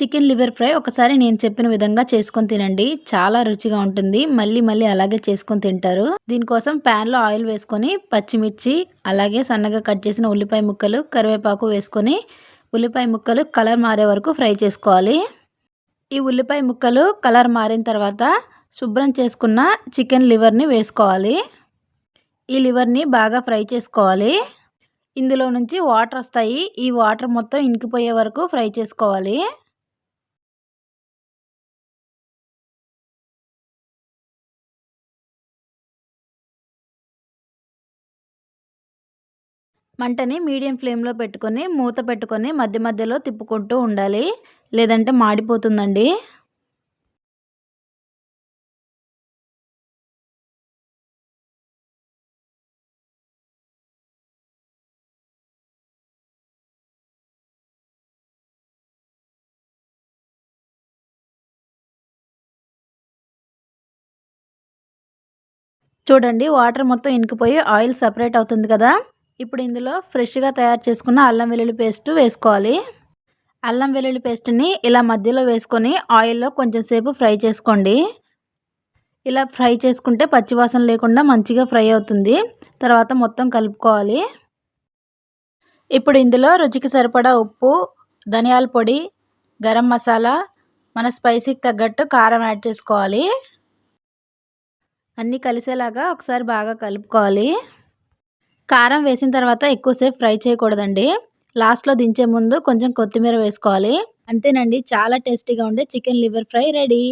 Chicken liver fry ఒకసారి నేను చెప్పిన విధంగా చేసుకొని తినండి. చాలా రుచిగా ఉంటుంది. మళ్ళీ మళ్ళీ అలాగే చేసుకొని తింటారు. దీనికోసం ప్యాన్లో ఆయిల్ వేసుకొని పచ్చిమిర్చి అలాగే సన్నగా కట్ చేసిన ఉల్లిపాయ ముక్కలు కరివేపాకు వేసుకొని ఉల్లిపాయ ముక్కలు కలర్ మారే వరకు ఫ్రై చేసుకోవాలి. ఈ ఉల్లిపాయ ముక్కలు కలర్ మారిన తర్వాత శుభ్రం చేసుకున్న చికెన్ లివర్ని వేసుకోవాలి. ఈ లివర్ని బాగా ఫ్రై చేసుకోవాలి. ఇందులో నుంచి వాటర్ వస్తాయి. ఈ వాటర్ మొత్తం ఇంకిపోయే వరకు ఫ్రై చేసుకోవాలి. మంటని మీడియం ఫ్లేమ్లో పెట్టుకొని మూత పెట్టుకొని మధ్య మధ్యలో తిప్పుకుంటూ ఉండాలి. లేదంటే మాడిపోతుందండి. చూడండి వాటర్ మొత్తం ఇనికిపోయి ఆయిల్ సపరేట్ అవుతుంది కదా. ఇప్పుడు ఇందులో ఫ్రెష్గా తయారు చేసుకున్న అల్లం వెల్లుల్లి పేస్ట్ వేసుకోవాలి. అల్లం వెల్లుల్లి పేస్ట్ని ఇలా మధ్యలో వేసుకొని ఆయిల్లో కొంచెం సేపు ఫ్రై చేసుకోండి. ఇలా ఫ్రై చేసుకుంటే పచ్చివాసన లేకుండా మంచిగా ఫ్రై అవుతుంది. తర్వాత మొత్తం కలుపుకోవాలి. ఇప్పుడు ఇందులో రుచికి సరిపడా ఉప్పు ధనియాల పొడి గరం మసాలా మన స్పైసీకి తగ్గట్టు కారం యాడ్ చేసుకోవాలి. అన్నీ కలిసేలాగా ఒకసారి బాగా కలుపుకోవాలి. కారం వేసిన తర్వాత ఎక్కువసేపు ఫ్రై చేయకూడదండి. లాస్ట్లో దించే ముందు కొంచెం కొత్తిమీర వేసుకోవాలి. అంతేనండి చాలా టేస్టీగా ఉండే చికెన్ లివర్ ఫ్రై రెడీ.